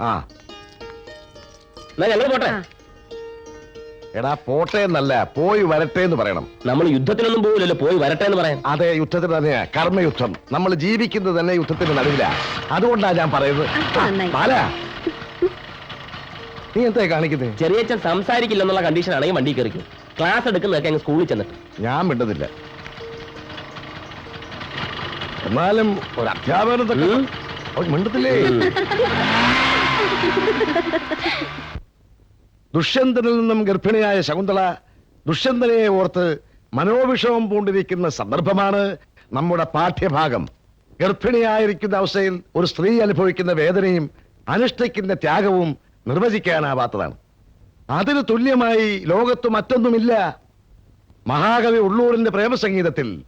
ആ. എന്നാ ഞങ്ങൾ പോട്ടെ. എടാ പോട്ടെ എന്നല്ല പോയി വരട്ടെ എന്ന് പറയണം. നമ്മൾ യുദ്ധത്തിനൊന്നും പോകില്ലല്ലോ പോയി വരട്ടെ എന്ന് പറയാം അതെ യുദ്ധത്തിന് തന്നെയാ കർമ്മയുദ്ധം. നമ്മൾ ജീവിക്കുന്നത് തന്നെ യുദ്ധത്തിന് നടുവില. അതുകൊണ്ടാ ഞാൻ പറയുന്നത്. ബാല നീ എന്താ കാണിക്കുന്നത് ചെറിയച്ഛൻ സംസാരിക്കില്ലെന്നുള്ള കണ്ടീഷൻ ആണെങ്കിൽ വണ്ടി കയറിക്കും. ക്ലാസ് എടുക്കുന്നതൊക്കെ അങ്ങ് സ്കൂളിൽ ചെന്നിട്ട്. ഞാൻ വിട്ടതില്ല എന്നാലും ഒരു. ഓ, മിണ്ടത്തില്ലേ? ദുഷ്യന്തനിൽ നിന്നും ഗർഭിണിയായ ശകുന്തള ദുഷ്യന്തനെ ഓർത്ത് മനോവിഷമം പൂണ്ടിരിക്കുന്ന സന്ദർഭമാണ് നമ്മുടെ പാഠ്യഭാഗം. ഗർഭിണിയായിരിക്കുന്ന അവസ്ഥയിൽ ഒരു സ്ത്രീ അനുഭവിക്കുന്ന വേദനയും അനുഷ്ഠിക്കുന്ന ത്യാഗവും നിർവചിക്കാനാവാത്തതാണ്. അതിന് തുല്യമായി ലോകത്ത് മറ്റൊന്നുമില്ല. മഹാകവി ഉള്ളൂരിന്റെ പ്രേമസംഗീതത്തിൽ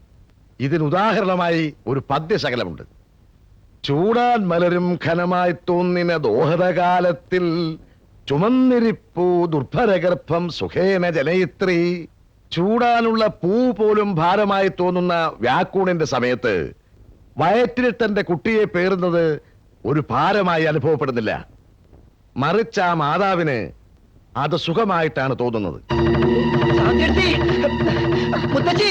ഇതിനുദാഹരണമായി ഒരു പദ്യശകലമുണ്ട്. ചൂടാൻ മലരും ഘനമായി തോന്നിന ദോഹതകാലത്തിൽ ചുമന്നിരിപ്പൂ ദുർഭരഗർഭം സുഖേന ജനയിത്രി. ചൂടാനുള്ള പൂ പോലും ഭാരമായി തോന്നുന്ന വ്യാക്കൂണിന്റെ സമയത്ത് വയറ്റിൽ തന്റെ കുട്ടിയെ പേറുന്നത് ഒരു ഭാരമായി അനുഭവപ്പെടുന്നില്ല. മറിച്ച് ആ മാതാവിന് അത് സുഖമായിട്ടാണ് തോന്നുന്നത്. ഏ മുത്തച്ഛി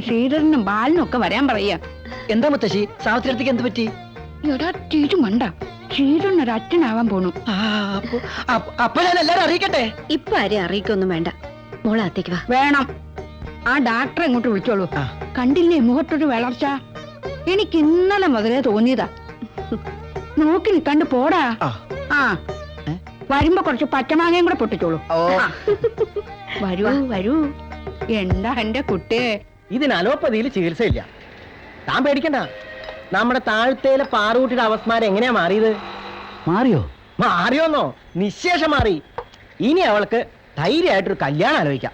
ശ്രീധരനും ബാലനും ഒക്കെ വരാൻ പറയാ എന്താ മുത്തശ്ശി? സാവിത്രിയടുത്തേക്ക് എന്ത് പറ്റി? എടാ തീരു മണ്ട ശ്രീധരൻ ഒരു അച്ഛനാവാൻ പോണു അപ്പൊ- ഞാൻ എല്ലാരും അറിയിക്കട്ടെ? ഇപ്പൊ ആരെയും അറിയിക്കൊന്നും വേണ്ട. മോളാത്തേക്ക് വാ. വേണം. ആ ഡാക്ടറെ ഇങ്ങോട്ട് വിളിച്ചോളൂ. കണ്ടില്ലേ മുഖത്തൊരു വളർച്ച? എനിക്ക് ഇന്നലെ മുതലേ തോന്നിയതാ. നോക്കി നിൽക്കാണ്ട് പോടാ. ആ. വരുമ്പോ കുറച്ച് പച്ചമാങ്ങയും കൂടെ പൊട്ടിച്ചോളൂ. വരൂ വരൂ. എന്താ എന്റെ കുട്ടിയെ? ഇതിന് അലോപ്പതിയിൽ ചികിത്സയില്ല. താൻ പേടിക്കണ്ട. നമ്മുടെ താഴ്ത്തേലെ പാറുകൂട്ടിയുടെ അവസ്മാരം എങ്ങനെയാ മാറിയത്? മാറിയോ? മാറിയോന്നോ? നിശേഷം മാറി. ഇനി അവൾക്ക് ധൈര്യമായിട്ടൊരു കല്യാണം ആലോചിക്കാം.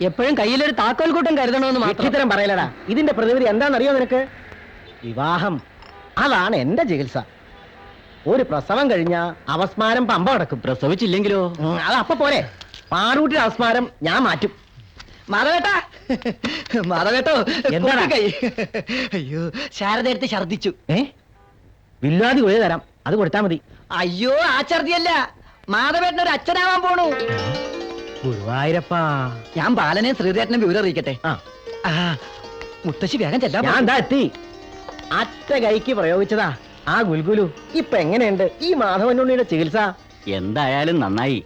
എപ്പോഴും കയ്യിലൊരു താക്കോൽ കൂട്ടം കരുതണമെന്ന് മാത്രം. പറയലടാ. ഇതിന്റെ പ്രതിവിധി എന്താണെന്നറിയോ നിനക്ക്? വിവാഹം. അതാണ് എന്റെ ചികിത്സ. ഒരു പ്രസവം കഴിഞ്ഞ അവസ്മാരം പമ്പ അടക്കും പ്രസവിച്ചില്ലെങ്കിലോ? അത് അപ്പൊ പോരെ. പാറൂട്ടിയുടെ അവസ്മാരം ഞാൻ മാറ്റും. മാധവേട്ടാ. മാധവേട്ടോ എന്താ കൈ. അയ്യോ ശാരദ എടുത്ത് ഛർദിച്ചു ഏ? വില്ലാതി ഒഴി തരാം. അത് കൊടുത്താ മതി. അയ്യോ ആ ഛർദിയല്ല മാധവേട്ടൻ ഒരു അച്ഛനാവാൻ പോണു. ഗുരുവായൂരപ്പാ. ഞാൻ ബാലനെ ശ്രീധേട്ടനെ വിവരം അറിയിക്കട്ടെ. ആ. ആ മുത്തശ്ശി വേഗം ചെല്ലാ ഞാൻ എന്താ എത്തി. അറ്റ കൈക്ക് പ്രയോഗിച്ചതാ. ആ ഗുൽഗുലു ഇപ്പൊ എങ്ങനെയുണ്ട്? ഈ മാധവനുണ്ണിയുടെ ചികിത്സ? എന്തായാലും നന്നായി.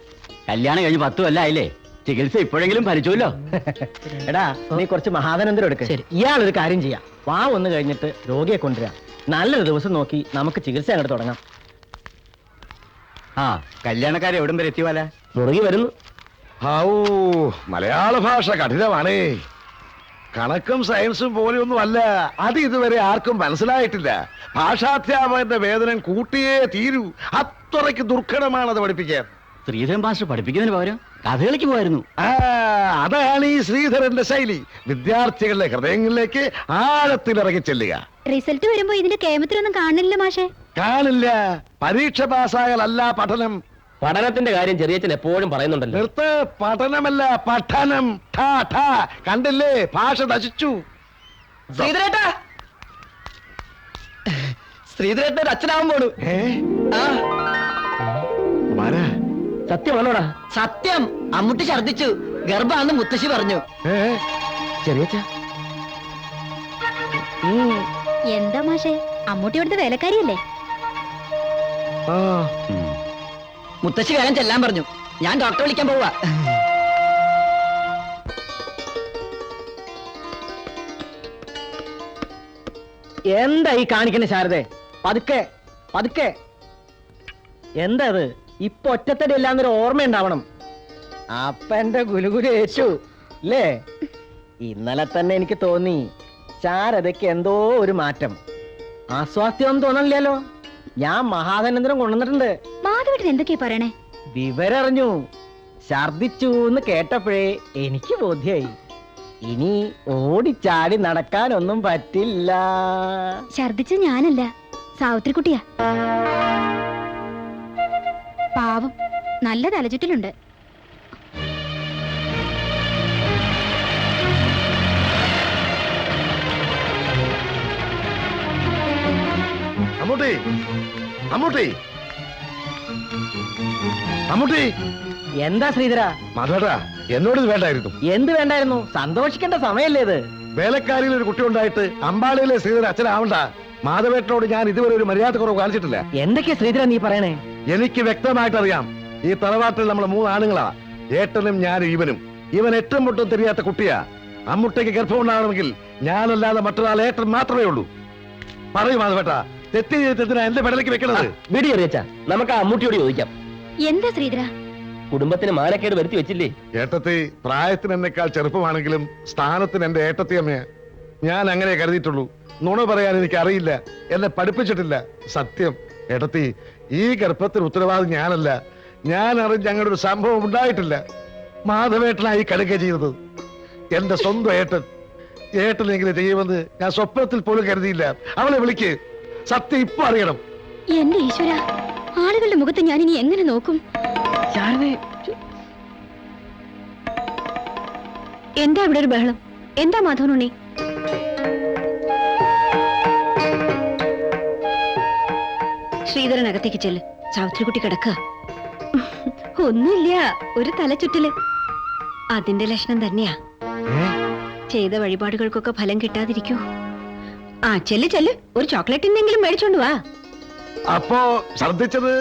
കല്യാണം കഴിഞ്ഞ് പത്തു കൊല്ലായില്ലേ? ചികിത്സ ഇപ്പോഴെങ്കിലും ഭരിച്ചുവല്ലോ എടാ നീ കുറച്ച് മഹാധനന്തരം എടുക്ക. ശരി. ഇയാളൊരു കാര്യം ചെയ്യാം. വാ ഒന്ന് കഴിഞ്ഞിട്ട് രോഗിയെ കൊണ്ടുവരാം. നല്ലൊരു ദിവസം നോക്കി നമുക്ക് ചികിത്സ അങ്ങോട്ട് തുടങ്ങാം. ആ കല്യാണക്കാരെ എവിടം വരെ എത്തിയപോലെ മുറുകി വരുന്നു. മലയാള ഭാഷ കഠിനമാണ്. കണക്കും സയൻസും പോലെയൊന്നും അല്ല അത് ഇതുവരെ ആർക്കും മനസ്സിലായിട്ടില്ല. ഭാഷാധ്യാപകന്റെ വേതനം കൂട്ടിയേ തീരൂ. അത്രയ്ക്ക് ദുർഘടമാണത് അത് പഠിപ്പിക്കാൻ. ശ്രീധരൻ മാസ്റ്റർ പഠിപ്പിക്കുന്നതിന് പകരം കഥകളിക്ക് പോയിരുന്നു ആ അതാണ് ഈ ശ്രീധരന്റെ ശൈലി. വിദ്യാർത്ഥികളുടെ ഹൃദയങ്ങളിലേക്ക് ആഴത്തിൽ ഇറങ്ങി ചെല്ലുക. റിസൾട്ട് വരുമ്പോ ഇതിന്റെ കേമത്തിലൊന്നും കാണില്ല മാഷേ. കാണില്ല. പരീക്ഷ പാസ്സായാലല്ല പഠനം. പഠനത്തിന്റെ കാര്യം ചെറിയച്ഛൻ എപ്പോഴും പറയുന്നുണ്ടല്ലോ. നിർത്ത് പഠനമല്ല പഠനം. ഠാ ഠാ. കണ്ടില്ലേ? ഭാഷ നശിച്ചു. ശ്രീധരേട്ടാ! ശ്രീധരേട്ടൻ അച്ഛനാവുമ്പോഴും അച്ഛനാവാൻ പോണു. ആ. സത്യമാണോടാ സത്യം. അമ്മുട്ടി ഛർദിച്ചു ഗർഭാന്ന് മുത്തശ്ശി പറഞ്ഞു. ചെറിയ എന്താ മാഷേ? അമ്മൂട്ടി ഇവിടുത്തെ വേലക്കാരിയല്ലേ? ആ. മുത്തശ്ശി വേഗം ചെല്ലാൻ പറഞ്ഞു. ഞാൻ ഡോക്ടറെ വിളിക്കാൻ പോവാ. എന്താ ഈ കാണിക്കുന്ന ശാരദേ? പതുക്കെ പതുക്കെ. എന്താ അത്? ഇപ്പൊ ഒറ്റത്തടി ഇല്ലാന്നൊരു ഓർമ്മ ഉണ്ടാവണം അപ്പന്റെ ഗുലുഗുലു ഏറ്റു അല്ലേ ഇന്നലെ തന്നെ എനിക്ക് തോന്നി ചാരതയ്ക്ക് എന്തോ ഒരു മാറ്റം. അസ്വാസ്ഥ്യമൊന്നും തോന്നണില്ലല്ലോ. ഞാൻ മഹാധനന്ദ്രം കൊണ്ടുവന്നിട്ടുണ്ട്. മാധവേട്ടൻ എന്തൊക്കെയാ പറയണേ? വിവരറിഞ്ഞു. ഛർദിച്ചു എന്ന് കേട്ടപ്പോഴേ എനിക്ക് ബോധ്യായി. ഇനി ഓടിച്ചാടി നടക്കാനൊന്നും പറ്റില്ല. ഛർദിച്ച ഞാനല്ല. സാവിത്രിക്കുട്ടിയാ. പാവം. നല്ല തലചുറ്റിലുണ്ട്. അമ്മൂട്ടി അമ്മൂട്ടി. അമ്മൂട്ടി. എന്താ ശ്രീധര? മാധവേട്ടാ എന്നോട് ഇത് വേണ്ടായിരുന്നു. എന്ത് വേണ്ടായിരുന്നു? സന്തോഷിക്കേണ്ട സമയല്ലേ ഇത്? വേലക്കാരിയിൽ ഒരു കുട്ടി ഉണ്ടായിട്ട് അമ്പാളിയിലെ ശ്രീധര അച്ഛനാവണ്ട. മാധവേട്ടനോട് ഞാൻ ഇതുവരെ ഒരു മര്യാദ കുറവ് കാണിച്ചിട്ടില്ല. എന്തൊക്കെയാ ശ്രീധര നീ പറയണേ? എനിക്ക് വ്യക്തമായിട്ടറിയാം. ഈ തറവാട്ടിൽ നമ്മൾ മൂന്നാണുങ്ങളാ. ഏട്ടനും ഞാനും ഇവനും. ഇവൻ എട്ടും മുട്ടും തിരിയാത്ത കുട്ടിയാ. അമ്മുട്ടയ്ക്ക് ഗർഭം ഉണ്ടാവണമെങ്കിൽ ഞാനല്ലാതെ മറ്റൊരാൾ ഏട്ടൻ മാത്രമേ ഉള്ളൂ. പറയൂ മാധവേട്ട തെറ്റ് ചെയ്തിട്ട് എന്റെ പെടലേക്ക് വെക്കണത്? വീടി അറിയച്ച നമുക്ക് ആ അമ്മൂട്ടിയോട് ചോദിക്കാം. എന്താ ശ്രീധര? കുടുംബത്തിന് മാനക്കേട് വരുത്തി വെച്ചില്ലേ? ഏട്ടത്തി പ്രായത്തിന് എന്നെക്കാൾ ചെറുപ്പമാണെങ്കിലും സ്ഥാനത്തിന് എന്റെ ഏട്ടത്തി അമ്മയാ ഞാൻ അങ്ങനെ കരുതിയിട്ടുള്ളൂ. നുണ പറയാൻ എനിക്ക് അറിയില്ല എന്നെ പഠിപ്പിച്ചിട്ടില്ല. സത്യം. ഏട്ടത്തി ഈ ഗർഭത്തിന് ഉത്തരവാദി ഞാനല്ല. ഞാൻ അറിഞ്ഞ അങ്ങനെ ഒരു സംഭവം ഉണ്ടായിട്ടില്ല. മാധവേട്ടനായി കടുക ചെയ്തത്. എന്റെ സ്വന്തം ഏട്ടൻ. ഏട്ടനെങ്കിലും ചെയ്യുമെന്ന് ഞാൻ സ്വപ്നത്തിൽ പോലും കരുതിയില്ല. അവളെ വിളിക്ക്. സത്യം ഇപ്പൊ അറിയണം. എന്റെ ഈശ്വര ആളുകളുടെ മുഖത്ത് ഞാൻ ഇനി എങ്ങനെ നോക്കും? എന്താ ഇവിടെ ഒരു ബഹളം? എന്താ മാധവനുണ്ണി? ശ്രീധരനകത്തേക്ക് ചെല്ല്. സാവിത്രിക്കുട്ടി കിടക്കുക ഒന്നുമില്ല ഒരു തലചുറ്റൽ അതിന്റെ ലക്ഷണം തന്നെയാ. ചെയ്ത വഴിപാടുകൾക്കൊക്കെ ഫലം കിട്ടാതിരിക്കൂ. ആ ചെല്ല് ചെല്ല്. ഒരു ചോക്ലേറ്റ് എന്തെങ്കിലും മേടിച്ചോണ്ട് വാ. അപ്പോ ശ്രദ്ധിച്ചത്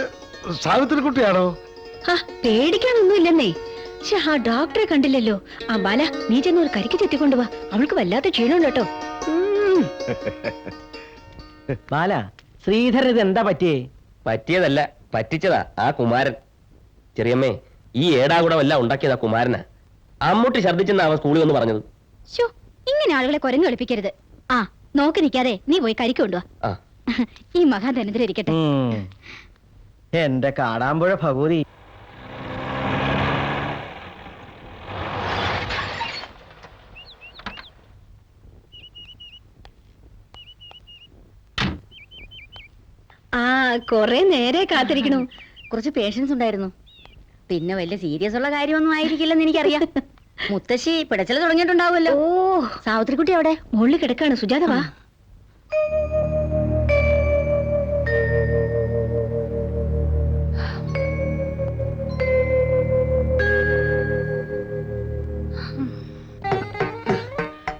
സാവിത്രി കുട്ടിയാണോ ഹാ, പേടിക്കാനൊന്നുമില്ലെന്നേ. പക്ഷെ ആ ഡോക്ടറെ കണ്ടില്ലല്ലോ. ആ ബാല നീ ചെന്ന് ഒരു കരിക്ക് ചെത്തിക്കൊണ്ടുവാ അവൾക്ക് വല്ലാത്ത ക്ഷീണം കേട്ടോ. ബാല ശ്രീധരൻ ഇത് എന്താ പറ്റിയേ? പറ്റിയതല്ല പറ്റിച്ചതാ ആ കുമാരൻ. ചെറിയമ്മേ ഈ ഏടാകുടമല്ല ഉണ്ടാക്കിയതാ കുമാരനാ. അമ്മൂട്ടി ഛർദിച്ചെന്നാ അവൻ സ്കൂളിൽ വന്ന് പറഞ്ഞത്. ഇങ്ങനെ ആളുകളെ കുരങ്ങ് കളിപ്പിക്കരുത്. ആ നോക്കി നിൽക്കാതെ നീ പോയി കരിക്ക് കൊണ്ടുവാ. ആ. ഈ മഹാധനത്തിൽ ഇരിക്കട്ടെ. എന്റെ കാടാമ്പുഴ ഭഗവതി ആ കൊറേ നേരെ കാത്തിരിക്കണു. കുറച്ച് പേഷ്യൻസ് ഉണ്ടായിരുന്നു. പിന്നെ വലിയ സീരിയസ് ഉള്ള കാര്യമൊന്നും ആയിരിക്കില്ലെന്ന് എനിക്കറിയാം. മുത്തശ്ശി പിടച്ചൽ തുടങ്ങിയിട്ടുണ്ടാവുമല്ലോ. ഓ. സാവിത്രിക്കുട്ടി അവിടെ? മുകളിൽ കിടക്കാണ്. സുജാത വാ.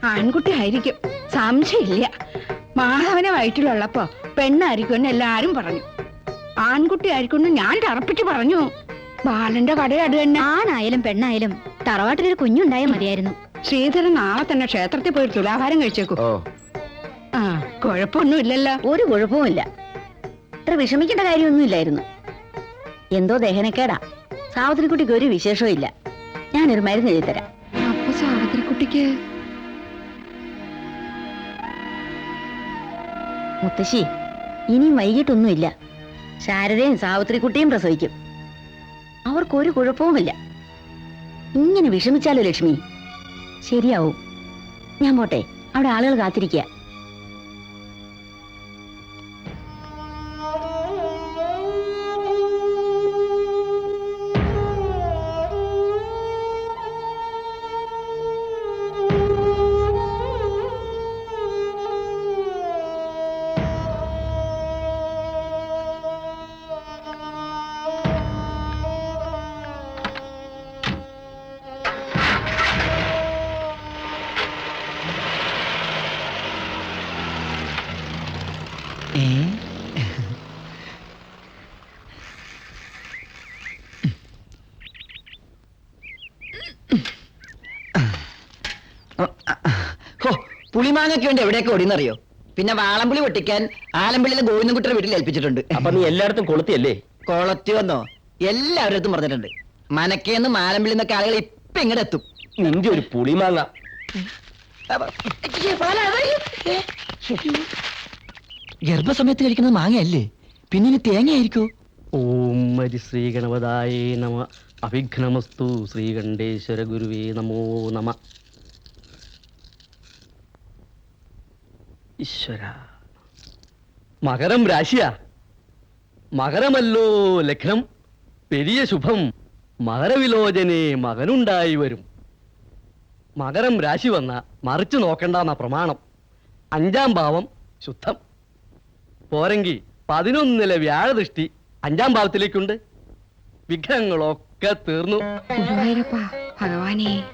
ആൺകുട്ടി ആയിരിക്കും. സംശയമില്ല. മാധവനെ വയറ്റിലുള്ളപ്പോ പെണ്ണായിരിക്കും എന്ന് എല്ലാരും പറഞ്ഞു. ആൺകുട്ടി ആയിരിക്കും ഞാൻ തറപ്പിച്ചു പറഞ്ഞു. ബാലന്റെ കട അത് തന്നെ. ആണായാലും പെണ്ണായാലും തറവാട്ടിലൊരു കുഞ്ഞുണ്ടായ മതിയായിരുന്നു. ശ്രീധരൻ നാളെ തന്നെ ക്ഷേത്രത്തിൽ പോയി തുലാഭാരം കഴിച്ചേക്കൂ. ഓ. ആ കുഴപ്പമൊന്നുമില്ലല്ലോ ഒരു കുഴപ്പവുമില്ല അത്ര വിഷമിക്കേണ്ട കാര്യമൊന്നുമില്ലായിരുന്നു എന്തോ ദഹനക്കേടാ. സാവിത്രിക്കുട്ടിക്ക് ഒരു വിശേഷവും ഇല്ല. ഞാനൊരു മരുന്ന് എഴുതി തരാം അപ്പൊ സാവിത്രിക്കുട്ടിക്ക്? മുത്തശ്ശി ഇനിയും വൈകിട്ടൊന്നുമില്ല. ശാരദയും സാവിത്രിക്കുട്ടിയും പ്രസവിക്കും. അവർക്കൊരു കുഴപ്പവുമില്ല. ഇങ്ങനെ വിഷമിച്ചാലോ ലക്ഷ്മി? ശരിയാവും. ഞാൻ പോട്ടെ. അവിടെ ആളുകൾ കാത്തിരിക്കുക. പുളിമാങ്ങയ്ക്ക് വേണ്ടി എവിടെയൊക്കെ ഓടിയെന്നറിയോ? പിന്നെ വാളംപുളി പൊട്ടിക്കാൻ ആലമ്പിളിയിലെ ഗോവിന്ദൻകുട്ടിയുടെ വീട്ടിൽ ഏൽപ്പിച്ചിട്ടുണ്ട്. അപ്പൊ നീ എല്ലായിടത്തും കൊളുത്തിയല്ലേ? കൊളത്തി വന്നോ? എല്ലാവരുടെ പറഞ്ഞിട്ടുണ്ട്. മനക്കേന്ന് മാലമ്പിളി എന്നൊക്കെ ആളുകൾ ഇപ്പൊ ഇങ്ങോട്ട് എത്തും. നിന്റെ ഒരു പുളിമാങ്ങ. ഗർഭസമയത്ത് കഴിക്കുന്നത് മാങ്ങയല്ലേ? പിന്നെ തേങ്ങയായിരിക്കോ? ഓം മരി ശ്രീ ഗണപതായേ നമ. അഭിഘ്നമസ്തു ശ്രീകണ്ഠേശ്വര ഗുരുവേ നമോ നമ. ഈശ്വര. മകരം രാശിയാ. മകരമല്ലോ ലഗ്നം പെരിയ ശുഭം മകരവിലോചനെ മകനുണ്ടായി വരും. മകരം രാശി വന്ന മറിച്ചു നോക്കണ്ടെന്ന പ്രമാണം. അഞ്ചാം ഭാവം ശുദ്ധം. പോരെങ്കി പതിനൊന്നിലെ വ്യാഴദൃഷ്ടി അഞ്ചാം ഭാവത്തിലേക്കുണ്ട്. വിഘ്നങ്ങളൊക്കെ തീർന്നു. ഭഗവാനേ.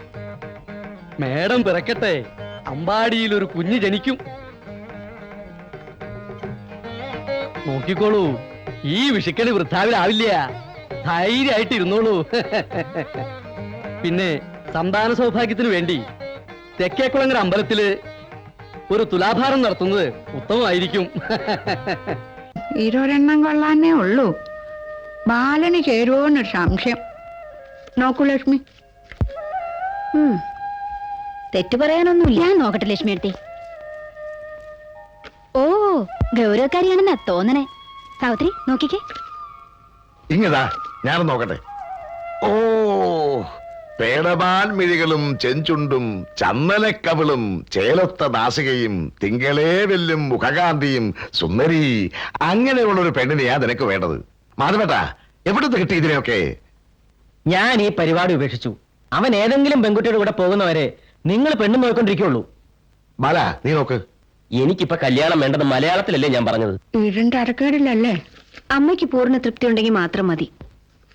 മേടം പിറക്കട്ടെ. അമ്പാടിയിൽ ഒരു കുഞ്ഞ് ജനിക്കും. നോക്കിക്കോളൂ. ഈ വിഷക്കണി വൃദ്ധാവിലാവില്ല. ധൈര്യമായിട്ട് ഇരുന്നോളൂ. പിന്നെ സന്താന സൗഭാഗ്യത്തിന് വേണ്ടി തെക്കേക്കുളങ്ങര അമ്പലത്തിൽ ഒരു തുലാഭാരം നടത്തുന്നത് ഉത്തമമായിരിക്കും. ഇരുവരെണ്ണം കൊള്ളാനേ ഉള്ളൂ. ബാലന് ചേരുവോന്നൊരു സംശയം. നോക്കൂ ലക്ഷ്മി. തെറ്റു പറയാനൊന്നുമില്ല. നോക്കട്ടെ ലക്ഷ്മി എടുത്തി ഓ ഗൗരവക്കാരിയാണെന്നാ തോന്നണേ. സാവിത്രി നോക്കിക്കേ. ഇങ്ങതാ ഞാനും നോക്കട്ടെ. ഓ പേടമാൻ മിഴികളും ചെഞ്ചുണ്ടും ചന്ദനക്കവിളും ചേലൊത്ത നാസികയും തിങ്കളേ വെല്ലും മുഖകാന്തിയും സുന്ദരി അങ്ങനെയുള്ള ഒരു പെണ്ണിനെയാ നിനക്ക് വേണ്ടത്. മാധവേട്ടാ എവിടുന്ന് കിട്ടി ഇതിനെയൊക്കെ? ഞാൻ ഈ പരിപാടി ഉപേക്ഷിച്ചു. അവൻ ഏതെങ്കിലും പെൺകുട്ടിയുടെ കൂടെ പോകുന്നവരെ നിങ്ങൾ പെണ്ണും നോക്കൊണ്ടിരിക്കുള്ളൂ ബാല നീ നോക്ക്. എനിക്കിപ്പോ കല്യാണം വേണ്ടത് മലയാളത്തിലല്ലേ ഞാൻ പറഞ്ഞത്? വീടിന്റെ അരക്കേടില്ലല്ലേ അമ്മയ്ക്ക് പൂർണ തൃപ്തി ഉണ്ടെങ്കിൽ മാത്രം മതി.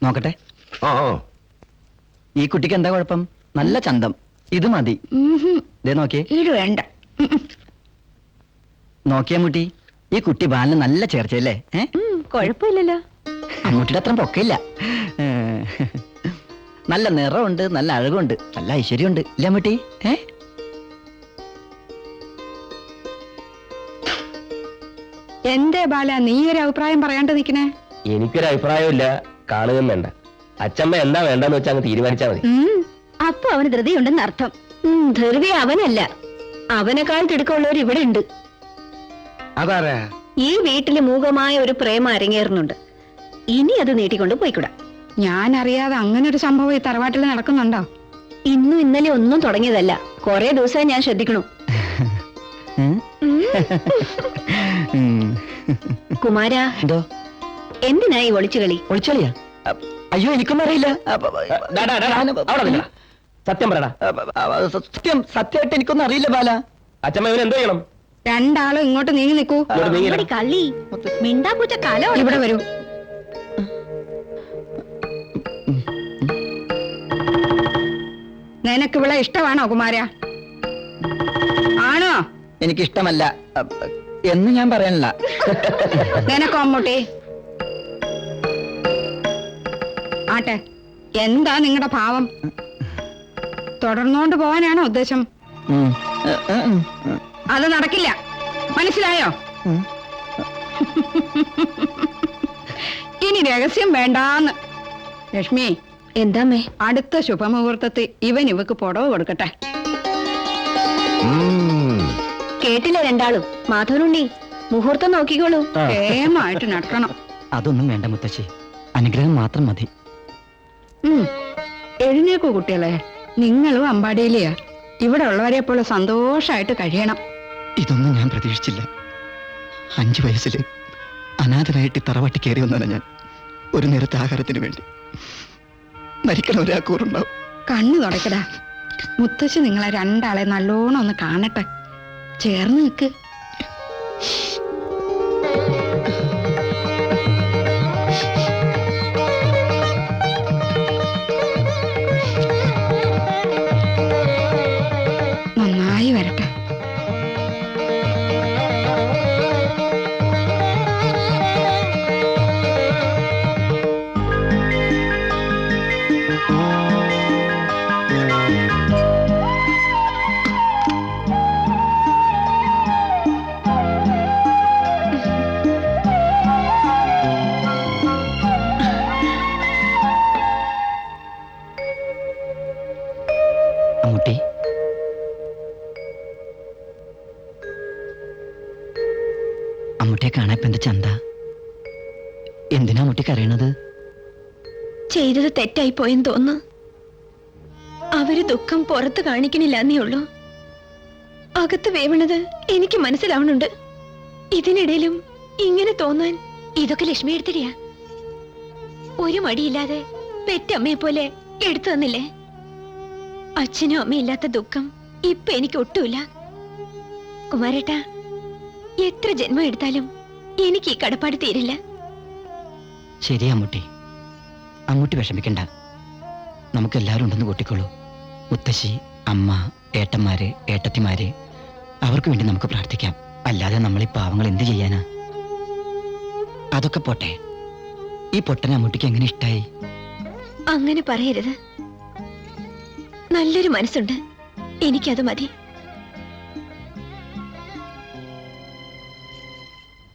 നോക്കട്ടെ. ആ ആ. ഈ കുട്ടിക്ക് എന്താ കുഴപ്പം? നല്ല ചന്തം. ഇത് മതി. ദേ നോക്കിയേ. വേണ്ട. നോക്കിയാ മുട്ടി ഈ കുട്ടി ബാലിന് നല്ല ചേർച്ചയല്ലേ? ഏ? കുഴപ്പമില്ലല്ലോ അമ്മൂട്ടിയുടെ അത്ര പൊക്കയില്ല. ഏ, നല്ല നിറമുണ്ട് നല്ല അഴകുണ്ട് നല്ല ഐശ്വര്യമുണ്ട്. ഇല്ല മുട്ടി ഏ? ബാല നീ ഒരു അഭിപ്രായം പറയാണ്ട് നിക്കണേ എനിക്കൊരു അഭിപ്രായമില്ല കാണുകയും വേണ്ട. അച്ഛമ്മ എന്താ വേണ്ടെന്ന് വെച്ചാൽ അങ്ങ് തീരുമാനിച്ചാ മതി. അപ്പൊ അവന് ധൃതിയുണ്ടെന്ന് അർത്ഥം. ധൃതി അവനല്ല. അവനെക്കാൾ തിടുക്കമുള്ളവർ ഇവിടെ ഉണ്ട്. അതാരാ? ഈ വീട്ടിൽ മൂകമായ ഒരു പ്രേമ അരങ്ങേറുന്നുണ്ട്. ഇനി അത് നീട്ടിക്കൊണ്ട് പോയിക്കൂടാ. ഞാൻ അറിയാതെ അങ്ങനെ ഒരു സംഭവം ഈ തറവാട്ടിൽ നടക്കുന്നുണ്ടോ? ഇന്നും ഇന്നലെ ഒന്നും തുടങ്ങിയതല്ല. കൊറേ ദിവസമായി ഞാൻ ശ്രദ്ധിക്കണു. കുമാര എന്തോ? എന്തിനായി ഒളിച്ചുകളി? ഒളിച്ചോളിയാ അയ്യോ എനിക്കൊന്നും അറിയില്ല. സത്യം ബ, സത്യം സത്യമായിട്ട് എനിക്കൊന്നും അറിയില്ല ബാല. അച്ഛമ്മ ഇവൻ എന്തോ ചെയ്യണം? രണ്ടാളും ഇങ്ങോട്ട് നീങ്ങി നിൽക്കൂ. കള്ളി. മിണ്ടാപ്പൂച്ച കലോ ഇവിടെ വരൂ. നിനക്ക് ഇവിടെ ഇഷ്ടമാണോ കുമാര? ആണോ? എനിക്കിഷ്ടമല്ല. എന്ന് ഞാൻ പറയാനില്ല. നിനക്കോ അമ്മൂട്ടി? ആട്ടെ എന്താ നിങ്ങളുടെ ഭാവം തുടർന്നുകൊണ്ട് പോവാനാണോ ഉദ്ദേശം. അത് നടക്കില്ല. മനസ്സിലായോ. ഇനി രഹസ്യം വേണ്ടാന്ന്. ലക്ഷ്മി എന്താമേ അടുത്ത ശുഭമുഹൂർത്തത്തിൽ ഇവൻ ഇവക്ക് പുടവ് കൊടുക്കട്ടെ. ഉം. കേട്ടില്ല രണ്ടാളും. മാധവനുണ്ണി മുഹൂർത്തം നോക്കിക്കോളൂ. നടക്കണം. അതൊന്നും വേണ്ട മുത്തശ്ശി. അനുഗ്രഹം മാത്രം മതി. എഴുന്നേക്കൂ കുട്ടികളെ. നിങ്ങളും അമ്പാടിയിലെയാ. ഇവിടെ ഉള്ളവരെ പോലെ സന്തോഷമായിട്ട് കഴിയണം. ഇതൊന്നും ഞാൻ പ്രതീക്ഷിച്ചില്ല. അഞ്ചു വയസ്സിൽ അനാഥനായിട്ട് തറവാട്ടി കയറി വന്നതാണ് ഞാൻ. ഒരു നേരത്തെ ആഹാരത്തിന് വേണ്ടി. മരിക്കണ ഒരാൾക്കൂറുണ്ടാവും കണ്ണു തുടക്കടാ മുത്തശ്ശി നിങ്ങളെ രണ്ടാളെ നല്ലോണം ഒന്ന് കാണട്ടെ. ചേർന്ന് നിൽക്ക് എന്തിനാ മുട്ടി കരയണത്? ചെയ്തത് തെറ്റായി പോയെന്ന് തോന്നുന്നു. അവർ ദുഃഖം പുറത്ത് കാണിക്കണില്ല എന്നേ ഉള്ളൂ. അകത്ത് വേവണത് എനിക്ക് മനസ്സിലാവണുണ്ട് ഇതിനിടയിലും ഇങ്ങനെ തോന്നാൻ ഇതൊക്കെ ലക്ഷ്മി എടുത്തിടിയാ ഒരു മടിയില്ലാതെ പെറ്റമ്മയെ പോലെ എടുത്തു തന്നില്ലേ? അച്ഛനും അമ്മയും ഇല്ലാത്ത ദുഃഖം ഇപ്പൊ എനിക്ക് ഒട്ടുമില്ല. കുമാരേട്ടാ എത്ര ജന്മം എടുത്താലും എനിക്ക് ഈ കടപ്പാട് തീരില്ല. ശരി അമ്മൂട്ടി. അങ്ങോട്ട് വിഷമിക്കണ്ട. നമുക്ക് എല്ലാവരും ഉണ്ടെന്ന് കൂട്ടിക്കോളൂ. മുത്തശ്ശി അമ്മ ഏട്ടന്മാര് ഏട്ടത്തിമാര് അവർക്ക് വേണ്ടി നമുക്ക് പ്രാർത്ഥിക്കാം. അല്ലാതെ നമ്മൾ ഈ പാവങ്ങൾ എന്ത് ചെയ്യാനാ? അതൊക്കെ പോട്ടെ. ഈ പൊട്ടനെ അമ്മൂട്ടിക്ക് എങ്ങനെ ഇഷ്ടായി? അങ്ങനെ പറയരുത്. നല്ലൊരു മനസ്സുണ്ട്. എനിക്കത് മതി.